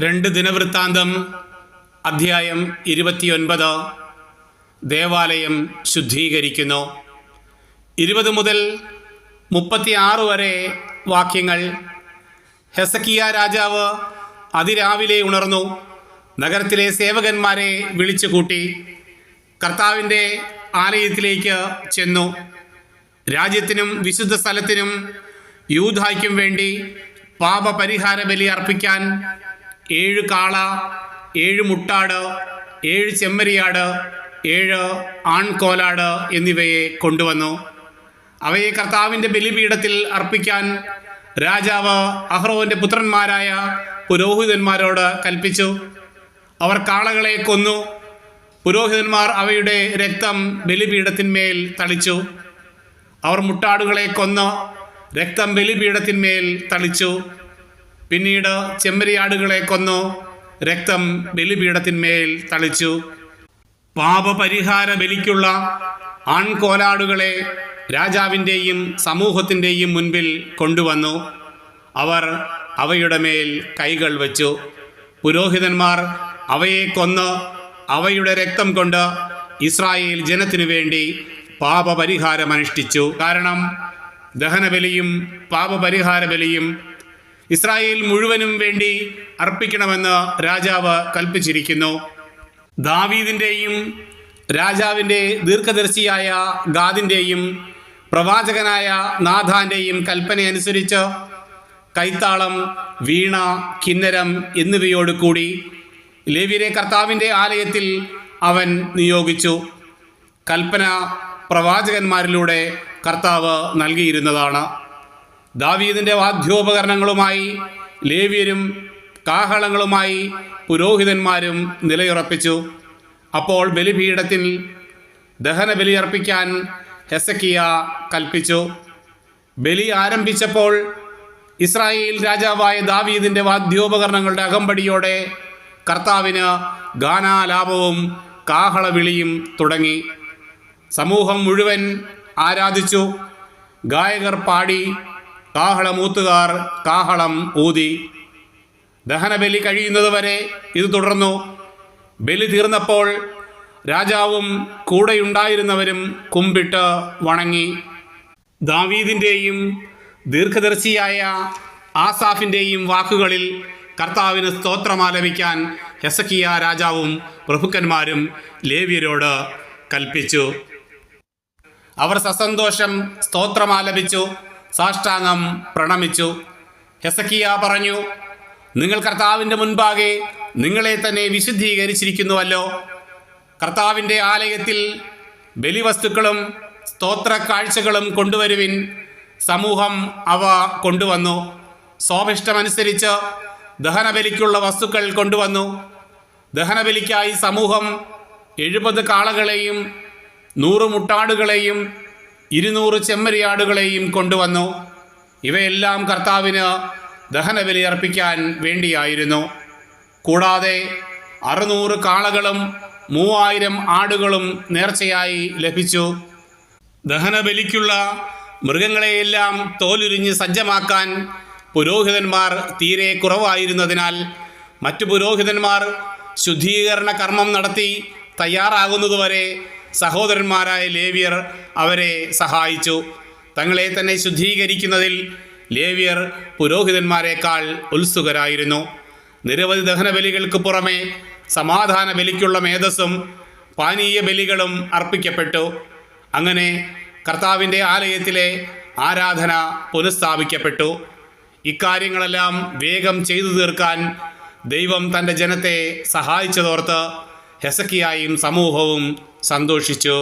രണ്ട് ദിനവൃത്താന്തം അധ്യായം ഇരുപത്തിയൊൻപത്. ദേവാലയം ശുദ്ധീകരിക്കുന്നു. ഇരുപത് മുതൽ മുപ്പത്തിയാറ് വരെ വാക്യങ്ങൾ. ഹെസക്കിയ രാജാവ് അതിരാവിലെ ഉണർന്നു. നഗരത്തിലെ സേവകന്മാരെ വിളിച്ചു കൂട്ടി കർത്താവിന്റെ ആലയത്തിലേക്ക് ചെന്നു. രാജ്യത്തിനും വിശുദ്ധ സ്ഥലത്തിനും യൂധായ്ക്കും വേണ്ടി പാപപരിഹാര ബലി അർപ്പിക്കാൻ ഏഴ് കാള ഏഴ് മുട്ടാട് ഏഴ് ചെമ്മരിയാട് ഏഴ് ആൺകോലാട് എന്നിവയെ കൊണ്ടുവന്നു. അവയെ കർത്താവിന്റെ ബലിപീഠത്തിൽ അർപ്പിക്കാൻ രാജാവ് അഹ്റോവിന്റെ പുത്രന്മാരായ പുരോഹിതന്മാരോട് കൽപ്പിച്ചു. അവർ കാളകളെ കൊന്നു. പുരോഹിതന്മാർ അവയുടെ രക്തം ബലിപീഠത്തിന്മേൽ തളിച്ചു. അവർ മുട്ടാടുകളെ കൊന്ന് രക്തം ബലിപീഠത്തിന്മേൽ തളിച്ചു. പിന്നീട് ചെമ്മരിയാടുകളെ കൊന്നു. രക്തം ബലിപീഠത്തിന്മേൽ തളിച്ചു. പാപപരിഹാര ബലിക്കുള്ള ആൺകോലാടുകളെ രാജാവിന്റെയും സമൂഹത്തിന്റെയും മുൻപിൽ കൊണ്ടുവന്നു. അവർ അവയുടെ മേൽ കൈകൾ വച്ചു. പുരോഹിതന്മാർ അവയെ കൊന്ന് അവയുടെ രക്തം കൊണ്ട് ഇസ്രായേൽ ജനത്തിനു വേണ്ടി പാപപരിഹാരം അനുഷ്ഠിച്ചു. കാരണം ദഹനബലിയും പാപപരിഹാര ബലിയും ഇസ്രായേൽ മുഴുവനും വേണ്ടി അർപ്പിക്കണമെന്ന് രാജാവ് കൽപ്പിച്ചിരിക്കുന്നു. ദാവീദിന്റെയും രാജാവിന്റെ ദീർഘദർശിയായ ഗാദിന്റെയും പ്രവാചകനായ നാഥാന്റെയും കൽപ്പനയനുസരിച്ച് കൈത്താളം വീണ കിന്നരം എന്നിവയോട് കൂടി ലേവ്യരെ കർത്താവിന്റെ ആലയത്തിൽ അവൻ നിയോഗിച്ചു. കൽപ്പന പ്രവാചകന്മാരിലൂടെ കർത്താവ് നൽകിയിരുന്നതാണ്. ദാവീദിന്റെ വാദ്യോപകരണങ്ങളുമായി ലേവ്യരും കാഹളങ്ങളുമായി പുരോഹിതന്മാരും നിലയുറപ്പിച്ചു. അപ്പോൾ ബലിപീഠത്തിൽ ദഹന ബലിയർപ്പിക്കാൻ ഹെസക്കിയ കൽപ്പിച്ചു. ബലി ആരംഭിച്ചപ്പോൾ ഇസ്രായേൽ രാജാവായ ദാവീദിന്റെ വാദ്യോപകരണങ്ങളുടെ അകമ്പടിയോടെ കർത്താവിന് ഗാനാലാപവും കാഹളവിളിയും തുടങ്ങി. സമൂഹം മുഴുവൻ ആരാധിച്ചു. ഗായകർ പാടി. കാഹളമൂത്തുകാർ കാഹളം ഊതി. ദഹനബലി കഴിയുന്നത് വരെ ഇത് തുടർന്നു. ബലി തീർന്നപ്പോൾ രാജാവും കൂടെയുണ്ടായിരുന്നവരും കുമ്പിട്ട് വണങ്ങി. ദാവീദിന്റെയും ദീർഘദർശിയായ ആസാഫിന്റെയും വാക്കുകളിൽ കർത്താവിന് സ്തോത്രമാലപിക്കാൻ ഹെസക്കിയ രാജാവും പ്രഭുക്കന്മാരും ലേവ്യരോട് കൽപ്പിച്ചു. അവർ സസന്തോഷം സ്തോത്രമാലപിച്ചു സാഷ്ടാംഗം പ്രണമിച്ചു. ഹെസക്കിയ പറഞ്ഞു നിങ്ങൾ കർത്താവിന്റെ മുൻപാകെ നിങ്ങളെ തന്നെ വിശുദ്ധീകരിച്ചിരിക്കുന്നുവല്ലോ. കർത്താവിന്റെ ആലയത്തിൽ ബലിവസ്തുക്കളും സ്തോത്ര കാഴ്ചകളും കൊണ്ടുവരുവിൻ സമൂഹം അവ കൊണ്ടുവന്നു. സ്വാഭിഷ്ടമനുസരിച്ച് ദഹനബലിക്കുള്ള വസ്തുക്കൾ കൊണ്ടുവന്നു. ദഹനബലിക്കായി സമൂഹം എഴുപത് കാളകളെയും നൂറ് മുട്ടാടുകളെയും ഇരുന്നൂറ് ചെമ്മരിയാടുകളെയും കൊണ്ടുവന്നു. ഇവയെല്ലാം കർത്താവിന് ദഹനബലി അർപ്പിക്കാൻ വേണ്ടിയായിരുന്നു. കൂടാതെ അറുന്നൂറ് കാളകളും മൂവായിരം ആടുകളും നേർച്ചയായി ലഭിച്ചു. ദഹനബലിക്കുള്ള മൃഗങ്ങളെയെല്ലാം തോലുരിഞ്ഞ് സജ്ജമാക്കാൻ പുരോഹിതന്മാർ തീരെ കുറവായിരുന്നതിനാൽ മറ്റു പുരോഹിതന്മാർ ശുദ്ധീകരണ കർമ്മം നടത്തി തയ്യാറാകുന്നതുവരെ സഹോദരന്മാരായ ലേവിയർ അവരെ സഹായിച്ചു. തങ്ങളെ തന്നെ ശുദ്ധീകരിക്കുന്നതിൽ ലേവിയർ പുരോഹിതന്മാരെക്കാൾ ഉത്സുകരായിരുന്നു. നിരവധി ദഹനബലികൾക്ക് പുറമെ സമാധാന ബലിക്കുള്ള മേധസ്സും പാനീയ ബലികളും അർപ്പിക്കപ്പെട്ടു. അങ്ങനെ കർത്താവിന്റെ ആലയത്തിലെ ആരാധന പുനഃസ്ഥാപിക്കപ്പെട്ടു. ഇക്കാര്യങ്ങളെല്ലാം വേഗം ചെയ്തു തീർക്കാൻ ദൈവം തന്റെ ജനത്തെ സഹായിച്ചതോർത്ത് ഹെസക്കിയായും സമൂഹവും സന്തോഷിച്ചു.